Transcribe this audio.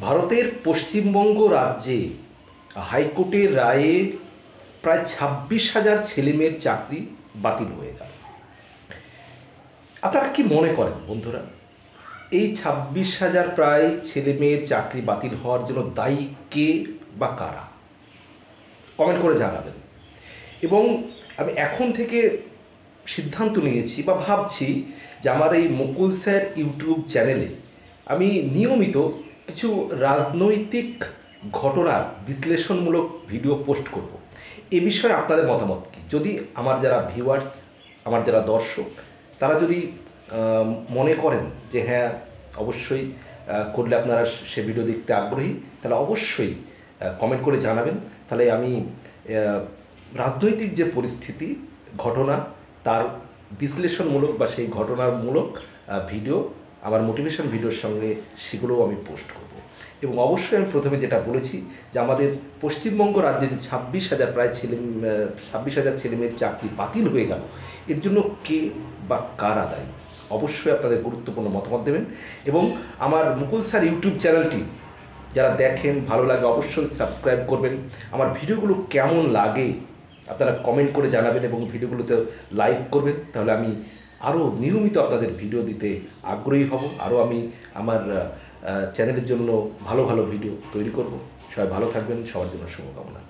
ভারতের পশ্চিমবঙ্গ রাজ্যে হাইকোর্টের রায়ে প্রায় ছাব্বিশ হাজার ছেলেমেয়ের চাকরি বাতিল হয়ে গেল। আপনারা কি মনে করেন বন্ধুরা? এই ছাব্বিশ হাজার প্রায় ছেলেমেয়ের চাকরি বাতিল হওয়ার জন্য দায়ী কে বা কারা? কমেন্ট করে জানাবেন। এবং আমি এখন থেকে সিদ্ধান্ত নিয়েছি বা ভাবছি যে আমার এই মুকুল স্যার ইউটিউব চ্যানেলে আমি নিয়মিত কিছু রাজনৈতিক ঘটনার বিশ্লেষণমূলক ভিডিও পোস্ট করব। এ বিষয়ে আপনাদের মতামত কী? যদি আমার যারা ভিউয়ার্স আমার যারা দর্শক তারা যদি মনে করেন যে হ্যাঁ অবশ্যই করলে আপনারা সে ভিডিও দেখতে আগ্রহী তাহলে অবশ্যই কমেন্ট করে জানাবেন। তাহলে আমি রাজনৈতিক যে পরিস্থিতি ঘটনা তার বিশ্লেষণমূলক বা সেই ঘটনামূলক আহ, ভিডিও আমার মোটিভেশন ভিডিওর সঙ্গে সেগুলোও আমি পোস্ট করব। এবং অবশ্যই আমি প্রথমে যেটা বলেছি যে আমাদের পশ্চিমবঙ্গ রাজ্যে যে ছাব্বিশ হাজার প্রায় ছেলে, ছাব্বিশ হাজার ছেলেমেয়ের চাকরি বাতিল হয়ে গেল। এর জন্য কে বা কারা দায়ী? অবশ্যই আপনাদের গুরুত্বপূর্ণ মতামত দেবেন। এবং আমার মুকুল স্যার ইউটিউব চ্যানেলটি যারা দেখেন, ভালো লাগে অবশ্যই সাবস্ক্রাইব করবেন। আমার ভিডিওগুলো কেমন লাগে আপনারা কমেন্ট করে জানাবেন এবং ভিডিওগুলোতে লাইক করবেন। তাহলে আমি আরও নিয়মিত আপনাদের ভিডিও দিতে আগ্রহী হব। আরও আমি আমার চ্যানেলের জন্য ভালো ভালো ভিডিও তৈরি করব। সবাই ভালো থাকবেন। সবার জন্য শুভকামনা।